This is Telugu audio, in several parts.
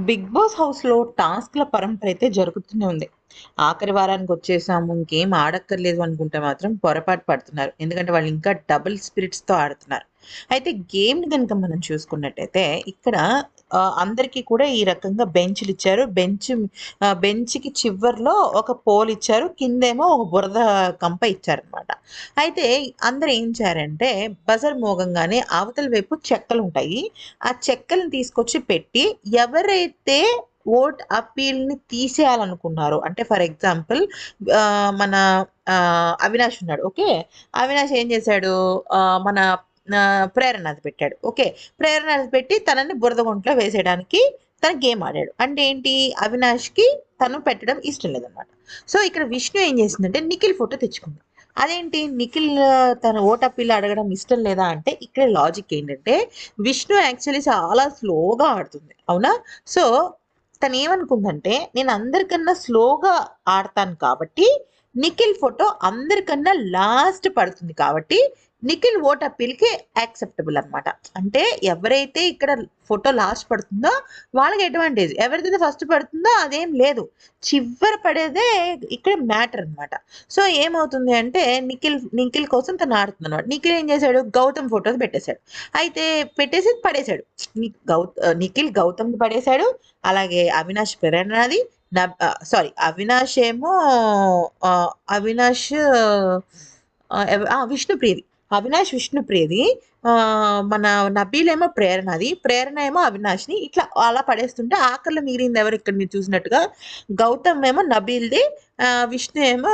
బిగ్ బాస్ హౌస్‌లో టాస్క్‌ల పరంపర అయితే జరుగుతూనే ఉంది. ఆఖరి వారానికి వచ్చేసాము. ఇంకేం ఆడక్కర్లేదు అనుకుంటే మాత్రం పొరపాటు పడుతున్నారు. ఎందుకంటే వాళ్ళు ఇంకా డబుల్ స్పిరిట్స్‌తో ఆడుతున్నారు. అయితే గేమ్‌ని కనుక మనం చూసుకున్నట్టయితే ఇక్కడ అందరికీ కూడా ఈ రకంగా బెంచ్‌లిచ్చారు. బెంచ్ బెంచ్‌కి చివర్లో ఒక పోల్ ఇచ్చారు. కిందేమో ఒక బురద కంప ఇచ్చారనమాట. అయితే అందరు ఏం చేయారంటే బజర్ మోగంగానే అవతల వైపు చెక్కలు ఉంటాయి ఆ చెక్కలను తీసుకొచ్చి పెట్టి ఎవరైతే ఓట్ అప్పీల్‌ని తీసేయాలనుకున్నారో అంటే ఫర్ ఎగ్జాంపుల్ మన అవినాష్ ఉన్నాడు. ఓకే. అవినాష్ ఏం చేశాడు మన ప్రేరణ అది పెట్టాడు. ఓకే. ప్రేరణ అది పెట్టి తనని బురద గుంటలో వేసేయడానికి తన గేమ్ ఆడాడు. అంటే ఏంటి అవినాష్‌కి తను పెట్టడం ఇష్టం లేదనమాట. సో, ఇక్కడ విష్ణు ఏం చేసిందంటే నిఖిల్ ఫోటో తెచ్చుకుంది. అదేంటి నిఖిల్ తన ఓట్ అడగడం ఇష్టం లేదా అంటే ఇక్కడ లాజిక్ ఏంటంటే విష్ణు యాక్చువల్లీ చాలా స్లోగా ఆడుతుంది. అవునా? సో, తను ఏమనుకుందంటే నేను అందరికన్నా స్లోగా ఆడతాను కాబట్టి నిఖిల్ ఫోటో అందరికన్నా లాస్ట్ పడుతుంది కాబట్టి నిఖిల్ ఓట్ అప్పీల్‌కి యాక్సెప్టబుల్ అనమాట. అంటే ఎవరైతే ఇక్కడ ఫోటో లాస్ట్ పడుతుందో వాళ్ళకి అడ్వాంటేజ్. ఎవరిదైతే ఫస్ట్ పడుతుందో అదేం లేదు. చివర పడేదే ఇక్కడ మ్యాటర్ అనమాట. సో, ఏమవుతుంది అంటే నిఖిల్ నిఖిల్ కోసం తను ఆడుతుందనమాట. నిఖిల్ ఏం చేశాడు గౌతమ్ ఫోటోస్ పెట్టేశాడు అయితే పెట్టేసి పడేసాడు. ని గౌత్ నిఖిల్ గౌతమ్ పడేసాడు. అలాగే అవినాష్ ప్రేరణది సారీ అవినాష్ uh, ఏమో అవినాష్ విష్ణుప్రియది. అవినాష్ విష్ణుప్రియది. మన నబీలేమో ప్రేరణ ప్రేరణది. ప్రేరణ ఏమో అవినాష్‌ని ఇట్లా అలా పడేస్తుంటే ఆఖరిలో మిగిలింది ఎవరు ఇక్కడ మీరు చూసినట్టుగా గౌతమ్ ఏమో నబీల్‌ది. విష్ణు uh, ఏమో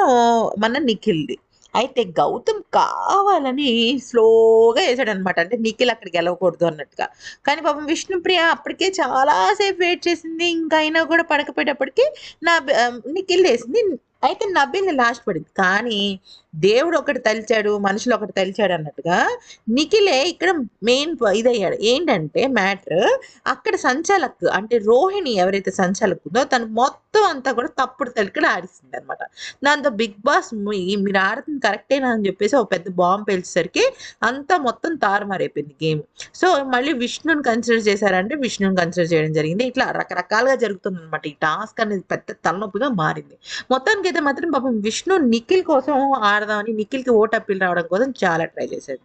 మన నిఖిల్‌ది. అయితే గౌతమ్ కావాలని స్లోగా వేసాడనమాట అంటే నిఖిల్ అక్కడికి వెళ్ళకూడదు అన్నట్టుగా. కానీ పాపం విష్ణుప్రియ అప్పటికే చాలాసేపు వెయిట్ చేసింది. ఇంక అయినా కూడా పడకపోయేటప్పటికి నా నిఖిల్ వేసింది అయితే నవ్వింది లాస్ట్ పడింది. కానీ దేవుడు ఒకటి తలిచాడు, మనుషులు ఒకటి తలిచాడు అన్నట్టుగా నిఖిలే ఇక్కడ మెయిన్ ఇదయ్యాడు. ఏంటంటే మ్యాటర్ అక్కడ సంచాలక్ అంటే రోహిణి ఎవరైతే సంచాలక్ ఉందో తను మొత్తం అంతా కూడా తప్పుడు తలికడ ఆడిస్తుంది అనమాట దాంతో బిగ్ బాస్ మీరు ఆడుతుంది కరెక్టేనా అని చెప్పేసి ఒక పెద్ద బాంబు పేల్చేసరికి అంతా మొత్తం తారుమారైపోయింది గేమ్. సో, మళ్ళీ విష్ణుని కన్సిడర్ చేశారంటే విష్ణుని కన్సిడర్ చేయడం జరిగింది. ఇట్లా రకరకాలుగా జరుగుతుందనమాట. ఈ టాస్క్ అనేది పెద్ద తలనొప్పిగా మారింది. అయితే మాత్రం పాపం విష్ణు నిఖిల్ కోసం ఆడదామని నిఖిల్‌కి ఓట్ అప్పీల్ రావడం కోసం చాలా ట్రై చేసేది